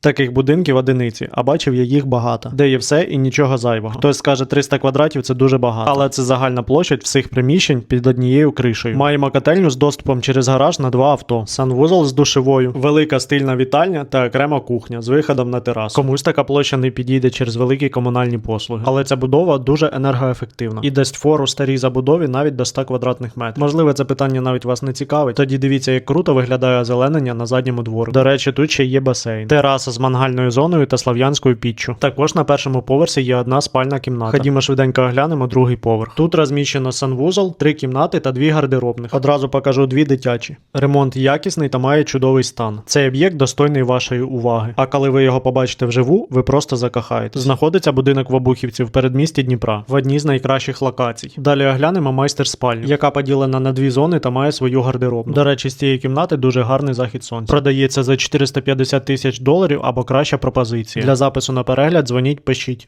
Таких будинків одиниці, а бачив я їх багато, де є все і нічого зайвого. Хтось скаже 300 квадратів це дуже багато, але це загальна площадь всіх приміщень під однією кришею. Маємо котельню з доступом через гараж на два авто, санвузол з душевою, велика стильна вітальня та окрема кухня з виходом на терасу. Комусь така площа не підійде через великі комунальні послуги, але ця будова дуже енергоефективна і дасть фору старій забудові навіть до 100 квадратних метрів. Можливо, це питання навіть вас не цікавить. Тоді дивіться, як круто виглядає озеленення на задньому двору. До речі, тут ще є басейн, тераса з мангальною зоною та слав'янською піччю. Також на першому поверсі є одна спальна кімната. Ходімо швиденько оглянемо другий поверх. Тут розміщено санвузол, три кімнати та дві гардеробних. Одразу покажу дві дитячі. Ремонт якісний та має чудовий стан. Цей об'єкт достойний вашої уваги. А коли ви його побачите вживу, ви просто закохаєтесь. Знаходиться будинок в Обухівці в передмісті Дніпра, в одній з найкращих локацій. Далі оглянемо майстер спальню, яка поділена на дві зони та має свою гардеробну. До речі, з цієї кімнати дуже гарний захід сонця. Продається за 450 тисяч доларів або краща пропозиція. Для запису на перегляд дзвоніть, пишіть.